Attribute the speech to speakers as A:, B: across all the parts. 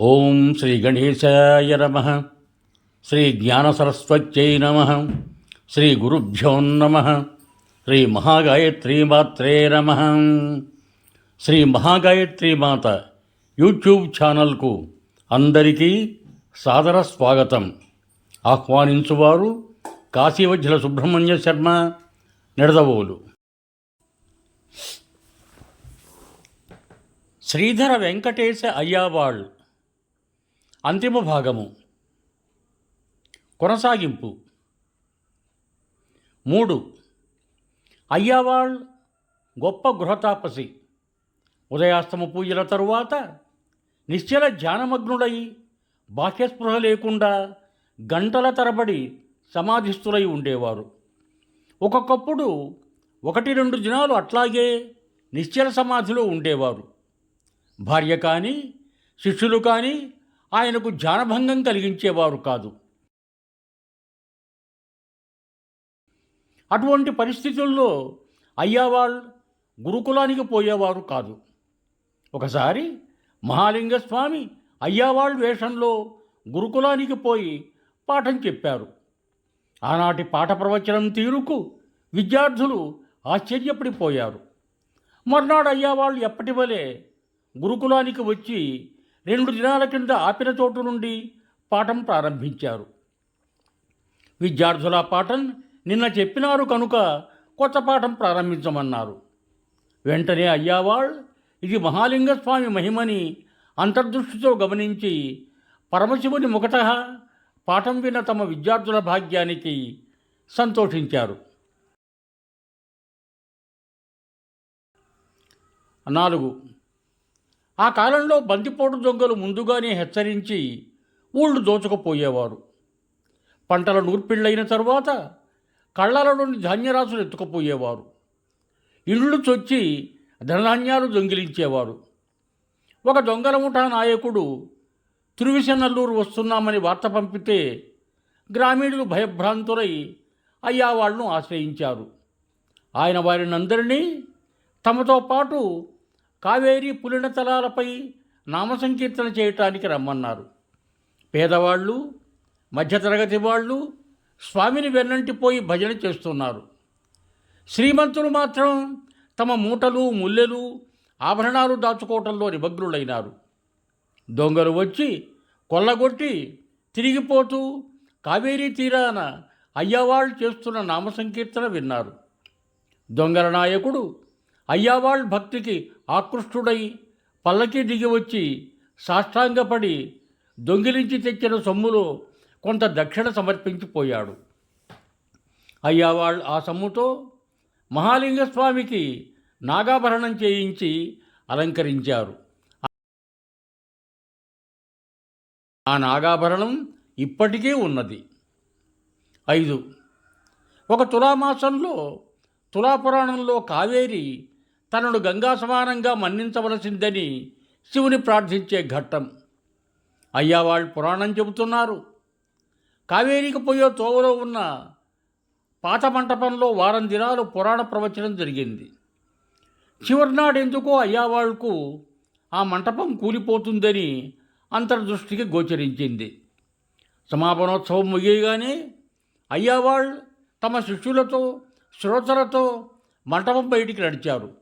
A: ఓం శ్రీ గణేశాయ నమ. శ్రీ జ్ఞానసరస్వత్యై నమ. శ్రీ గురుభ్యో నమ. శ్రీ మహాగాయత్రీమాత్రే నమ. శ్రీ మహాగాయత్రీమాత యూట్యూబ్ ఛానల్కు అందరికీ సాదర స్వాగతం. ఆహ్వానించువారు కాశీవజ్జల సుబ్రహ్మణ్య శర్మ నిడదవోలు. శ్రీధర వెంకటేశ అయ్యావాళ్ళు అంతిమ భాగము. కొనసాగింపు. మూడు. అయ్యావాళ్ గొప్ప గృహతాపసి ఉదయాస్తమ పూజల తరువాత నిశ్చల ధ్యానమగ్నుడై బాహ్యస్పృహ లేకుండా గంటల తరబడి సమాధిస్థులై ఉండేవారు. ఒక్కొక్కప్పుడు ఒకటి రెండు దినాలు అట్లాగే నిశ్చల సమాధిలో ఉండేవారు. భార్య కానీ శిష్యులు కానీ ఆయనకు జానభంగం కలిగించేవారు కాదు. అటువంటి పరిస్థితుల్లో అయ్యావాళ్ళు గురుకులానికి పోయేవారు కాదు. ఒకసారి మహాలింగస్వామి స్వామి వేషంలో గురుకులానికి పోయి పాఠం చెప్పారు. ఆనాటి పాఠ ప్రవచనం తీరుకు విద్యార్థులు ఆశ్చర్యపడిపోయారు. మర్నాడు అయ్యావాళ్ళు ఎప్పటి వలె గురుకులానికి వచ్చి రెండు దినాల కింద ఆపిన చోటు నుండి పాఠం ప్రారంభించారు. విద్యార్థుల పాఠం నిన్న చెప్పినారు కనుక కొత్త పాఠం ప్రారంభించమన్నారు. వెంటనే అయ్యావాళ్ ఇది మహాలింగస్వామి మహిమని అంతర్దృష్టితో గమనించి పరమశివుని ముఖట పాఠం విన్న తమ విద్యార్థుల భాగ్యానికి సంతోషించారు. నాలుగు ఆ కాలంలో బందిపోటు దొంగలు ముందుగానే హెచ్చరించి ఊళ్ళు దోచుకుపోయేవారు. పంటల నూర్పిళ్ళైన తరువాత కళ్ళలలోని ధాన్యరాశులు ఎత్తుకుపోయేవారు. ఇళ్ళు చొచ్చి ధనధాన్యాలు దొంగిలించేవారు. ఒక దొంగల ముఠా నాయకుడు తిరువిసనల్లూరు వస్తున్నామని వార్త పంపితే గ్రామీణులు భయభ్రాంతులై అయ్యా వాళ్ళను ఆశ్రయించారు. ఆయన వారినందరినీ తమతో పాటు కావేరీ పులిన తలాలపై నామసంకీర్తన చేయటానికి రమ్మన్నారు. పేదవాళ్ళు మధ్యతరగతి వాళ్ళు స్వామిని వెన్నంటిపోయి భజన చేస్తున్నారు. శ్రీమంతులు మాత్రం తమ మూటలు ముల్లెలు ఆభరణాలు దాచుకోవటంలో నిమగ్నులైనారు. దొంగలు వచ్చి కొల్లగొట్టి తిరిగిపోతూ కావేరీ తీరాన అయ్యవాళ్ళు చేస్తున్న నామసంకీర్తన విన్నారు. దొంగల నాయకుడు అయ్యావాళ్ భక్తికి ఆకృష్టుడై పల్లకి దిగి వచ్చి సాష్టాంగపడి దొంగిలించి తెచ్చిన సొమ్ములో కొంత దక్షిణ సమర్పించిపోయాడు. అయ్యావాళ్ ఆ సొమ్ముతో మహాలింగస్వామికి నాగాభరణం చేయించి అలంకరించారు. ఆ నాగాభరణం ఇప్పటికీ ఉన్నది. ఐదు. ఒక తులామాసంలో తులాపురాణంలో కావేరి తనను గంగా సమానంగా మన్నించవలసిందని శివుని ప్రార్థించే ఘట్టం. అయ్యా వాళ్ళు పురాణం చెబుతున్నారు. కావేరికి పోయే తోవలో ఉన్న పాత మంటపంలో వారం దినాలు పురాణ ప్రవచనం జరిగింది. చివరినాడు ఎందుకో అయ్యావాళ్ళకు ఆ మంటపం కూలిపోతుందని అంతర్దృష్టికి గోచరించింది. సమాపనోత్సవం ముగియగానే అయ్యావాళ్ళు తమ శిష్యులతో శ్రోతలతో మంటపం బయటికి నడిచారు.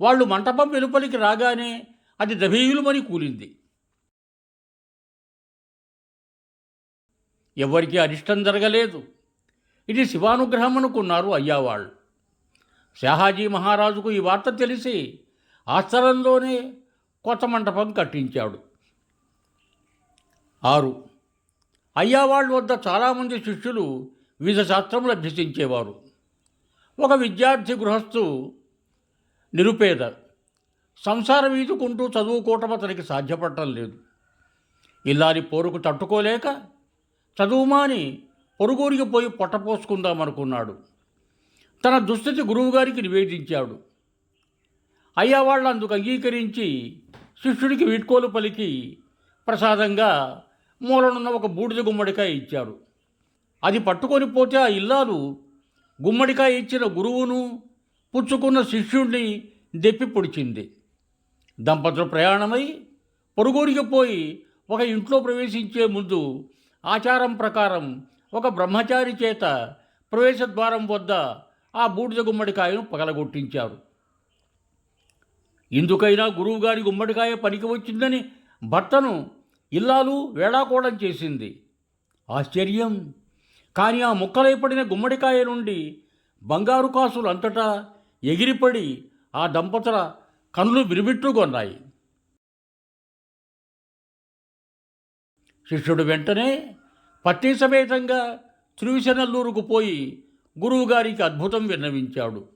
A: వాళ్ళు మంటపం వెలుపలికి రాగానే అది దభేయులుమని కూలింది. ఎవరికి అరిష్టం జరగలేదు. ఇది శివానుగ్రహం అనుకున్నారు అయ్యావాళ్ళు. షాహాజీ మహారాజుకు ఈ వార్త తెలిసి ఆశ్చర్యంలోనే కొత్త మంటపం కట్టించాడు. ఆరు. అయ్యావాళ్ళ వద్ద చాలామంది శిష్యులు వివిధ శాస్త్రములు అభ్యసించేవారు ఒక విద్యార్థి గృహస్థు నిరుపేద. సంసారం వీధుకుంటూ చదువుకోవటం అతనికి సాధ్యపడటం లేదు. ఇల్లారి పోరుకు తట్టుకోలేక చదువుమాని పొరుగురికి పోయి పొట్టపోసుకుందామనుకున్నాడు తన దుస్థితి గురువుగారికి నివేదించాడు. అయ్యా వాళ్ళు అందుకు అంగీకరించి శిష్యుడికి వీడ్కోలు పలికి ప్రసాదంగా మూలనున్న ఒక బూడిద గుమ్మడికాయ ఇచ్చారు. అది పట్టుకొని పోతే ఆ ఇల్లాలు గుమ్మడికాయ ఇచ్చిన గురువును పుచ్చుకున్న శిష్యుణ్ణి దెప్పి పొడిచింది. దంపతులు ప్రయాణమై పొరుగురికి పోయి ఒక ఇంట్లో ప్రవేశించే ముందు ఆచారం ప్రకారం ఒక బ్రహ్మచారి చేత ప్రవేశద్వారం వద్ద ఆ బూడిద గుమ్మడికాయను పగలగొట్టించారు. ఎందుకైనా గురువుగారి గుమ్మడికాయ పనికి వచ్చిందని భర్తను ఇల్లాలు వేళాకోళం చేసింది. ఆశ్చర్యం! కానీ ఆ ముక్కలై పడిన గుమ్మడికాయ నుండి బంగారు కాసులు అంతటా ఎగిరిపడి ఆ దంపతుల కనులు విరిబిట్టుకొన్నాయి శిష్యుడు వెంటనే పత్ని సమేతంగా తిరువిశనల్లూరుకు పోయి గురువుగారికి అద్భుతం విన్నవించాడు.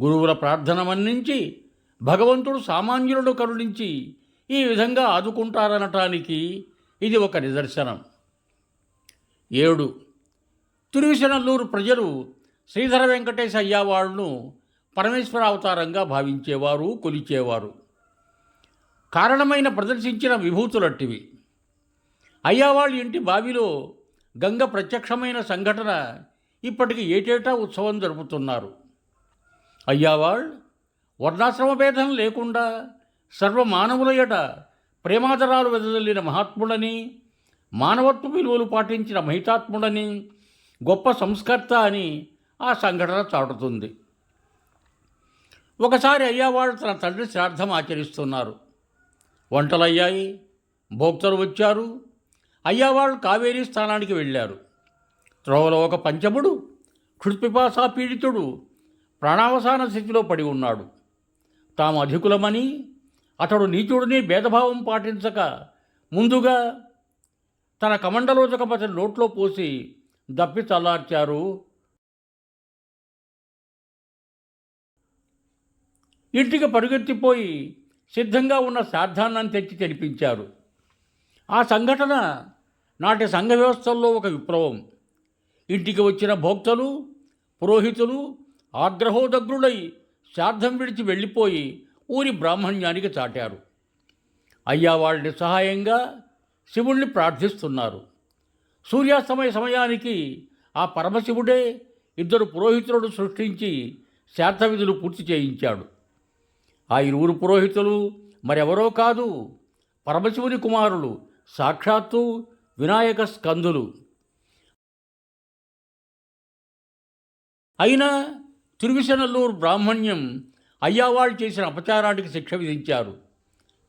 A: గురువుల ప్రార్థన మన్నించి భగవంతుడు సామాన్యులను కరుణించి ఈ విధంగా ఆదుకుంటారనటానికి ఇది ఒక నిదర్శనం. ఏడు. తిరువిశనల్లూరు ప్రజలు శ్రీధర వెంకటేశ అయ్యావాళ్ళను పరమేశ్వర అవతారంగా భావించేవారు కొలిచేవారు. కారణమైన ప్రదర్శించిన విభూతులట్టివి. అయ్యావాళ్ళ ఇంటి బావిలో గంగ ప్రత్యక్షమైన సంఘటన ఇప్పటికి ఏటేటా ఉత్సవం జరుపుతున్నారు. అయ్యావాళ్ వర్ణాశ్రమ భేదం లేకుండా సర్వమానవుల ఎట ప్రేమాదరాలు వెదజల్లిన మహాత్ముడని మానవత్వ విలువలు పాటించిన మహితాత్ముడని గొప్ప సంస్కర్త అని ఆ సంఘటన చాటుతుంది. ఒకసారి అయ్యావాడు తన తండ్రి శ్రాద్ధం ఆచరిస్తున్నారు. వంటలయ్యాయి భోక్తలు వచ్చారు. అయ్యావాళ్ళు కావేరీ స్థానానికి వెళ్ళారు. త్రోవలో ఒక పంచముడు క్షుత్పిపాసా పీడితుడు ప్రాణావసాన స్థితిలో పడి ఉన్నాడు. తాము అధికులమని అతడు నీచుడిని భేదభావం పాటించక ముందుగా తన కమండలోచకపతి నోట్లో పోసి దప్పి చల్లార్చారు. ఇంటికి పరుగెత్తిపోయి సిద్ధంగా ఉన్న సాధారణాన్ని తెచ్చి తెనిపించారు ఆ సంఘటన నాటి సంఘ వ్యవస్థల్లో ఒక విప్లవం. ఇంటికి వచ్చిన భోక్తలు పురోహితులు ఆగ్రహోదగ్రులై శార్థం విడిచి వెళ్ళిపోయి ఊరి బ్రాహ్మణ్యానికి చాటారు. అయ్యా వాళ్ళ నిస్సహాయంగా శివుణ్ణి ప్రార్థిస్తున్నారు. సూర్యాస్తమయ సమయానికి ఆ పరమశివుడే ఇద్దరు పురోహితులను సృష్టించి శ్రాద్ధ పూర్తి చేయించాడు. ఆ ఇరువురు పురోహితులు మరెవరో కాదు పరమశివుని కుమారులు సాక్షాత్తు వినాయక స్కందులు. అయినా తిరువిశనల్లూరు బ్రాహ్మణ్యం అయ్యావాళ్ళు చేసిన అపచారానికి శిక్ష విధించారు.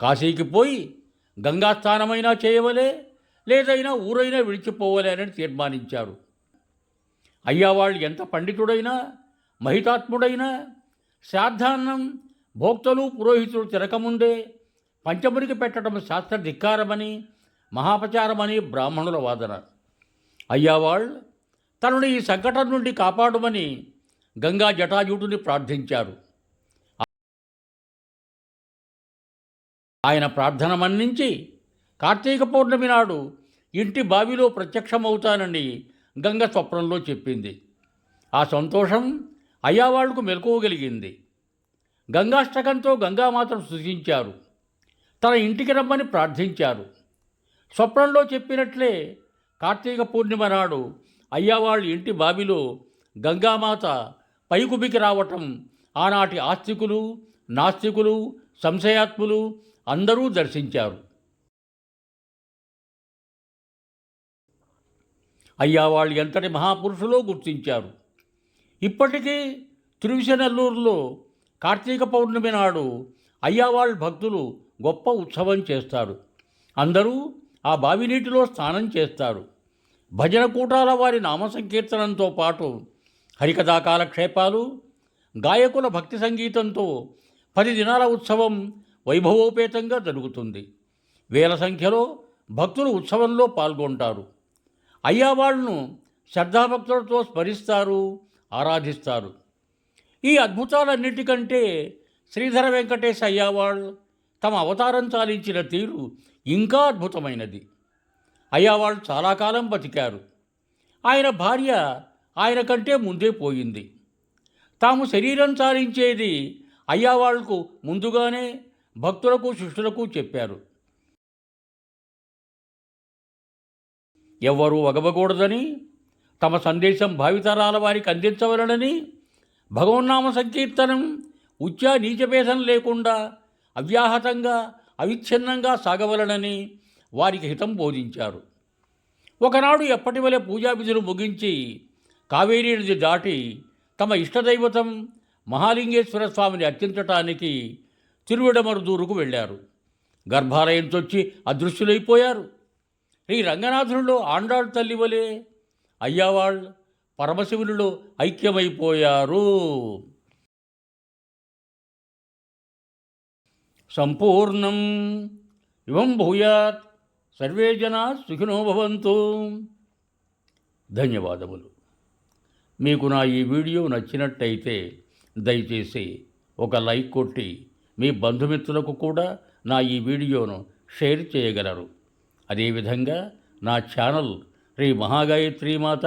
A: కాశీకి పోయి గంగాస్థానమైనా చేయవలే లేదైనా ఊరైనా విడిచిపోవలే అని తీర్మానించారు. అయ్యావాళ్ళు ఎంత పండితుడైనా మహితాత్ముడైనా శ్రాద్ధాన్నం భోక్తలు పురోహితులు తిరకముందే పంచమురికి పెట్టడం శాస్త్ర ధిక్కారమని మహాపచారమని బ్రాహ్మణుల వాదన. అయ్యావాళ్ళు తనను ఈ సంకటం నుండి కాపాడమని గంగా జటాజుటుని ప్రార్థించారు. ఆయన ప్రార్థన మన్నించి కార్తీక పౌర్ణమి నాడు ఇంటి బావిలో ప్రత్యక్షమవుతానని గంగ స్వప్నంలో చెప్పింది. ఆ సంతోషం అయ్యావాళ్ళకు మెలకువగలిగింది గంగాష్టకంతో గంగామాతను సృజించారు. తన ఇంటికి రమ్మని ప్రార్థించారు. స్వప్నంలో చెప్పినట్లే కార్తీక పూర్ణిమ నాడు అయ్యవాళ్ళ ఇంటి బావిలో గంగామాత పైకుబికి రావటం ఆనాటి ఆస్తికులు నాస్తికులు సంశయాత్ములు అందరూ దర్శించారు. అయ్యా వాళ్ళు ఎంతటి మహాపురుషులో గుర్తించారు. ఇప్పటికీ తిరువిశనల్లూరులో కార్తీక పౌర్ణమి నాడు అయ్యావాళ్ భక్తులు గొప్ప ఉత్సవం చేస్తారు. అందరూ ఆ బావి నీటిలో స్నానం చేస్తారు. భజన కూటాల వారి నామ సంకీర్తనంతో పాటు హరికథా కాలక్షేపాలు గాయకుల భక్తి సంగీతంతో పది దినాల ఉత్సవం వైభవోపేతంగా జరుగుతుంది. వేల సంఖ్యలో భక్తులు ఉత్సవంలో పాల్గొంటారు. అయ్యావాళ్ళను శ్రద్ధాభక్తులతో స్మరిస్తారు ఆరాధిస్తారు. ఈ అద్భుతాలన్నిటికంటే శ్రీధర వెంకటేశ్ అయ్యావాళ్ తమ అవతారం చాలించిన తీరు ఇంకా అద్భుతమైనది. అయ్యావాళ్ చాలా కాలం బతికారు. ఆయన భార్య ఆయన కంటే ముందే పోయింది. తాము శరీరం చాలించేది అయ్యావాళ్ళకు ముందుగానే భక్తులకు శిష్యులకు చెప్పారు. ఎవ్వరూ వగవకూడదని తమ సందేశం భావితరాల వారికి అందించవలనని భగవన్నామ సంకీర్తనం ఉచ్చ నీచభేదం లేకుండా అవ్యాహతంగా అవిచ్ఛిన్నంగా సాగవలనని వారికి హితం బోధించారు. ఒకనాడు ఎప్పటి వలె పూజా విధులు ముగించి కావేరీ నది దాటి తమ ఇష్టదైవతం మహాలింగేశ్వర స్వామిని అర్చించటానికి తిరువిడమరుదూరుకు వెళ్ళారు. గర్భాలయంతొచ్చి అదృశ్యులైపోయారు. ఈ రంగనాథునిలో ఆండాళ్ తల్లి వలె అయ్యావాళ్ళు పరమశివునిలో ఐక్యమైపోయారు. సంపూర్ణం ఇవం భూయాత్. సర్వే జనా సుఖినో భవంతు. ధన్యవాదములు. మీకు నా ఈ వీడియో నచ్చినట్టయితే దయచేసి ఒక లైక్ కొట్టి మీ బంధుమిత్రులకు కూడా నా ఈ వీడియోను షేర్ చేయగలరు. అదేవిధంగా నా ఛానల్ శ్రీ మహాగాయత్రి మాత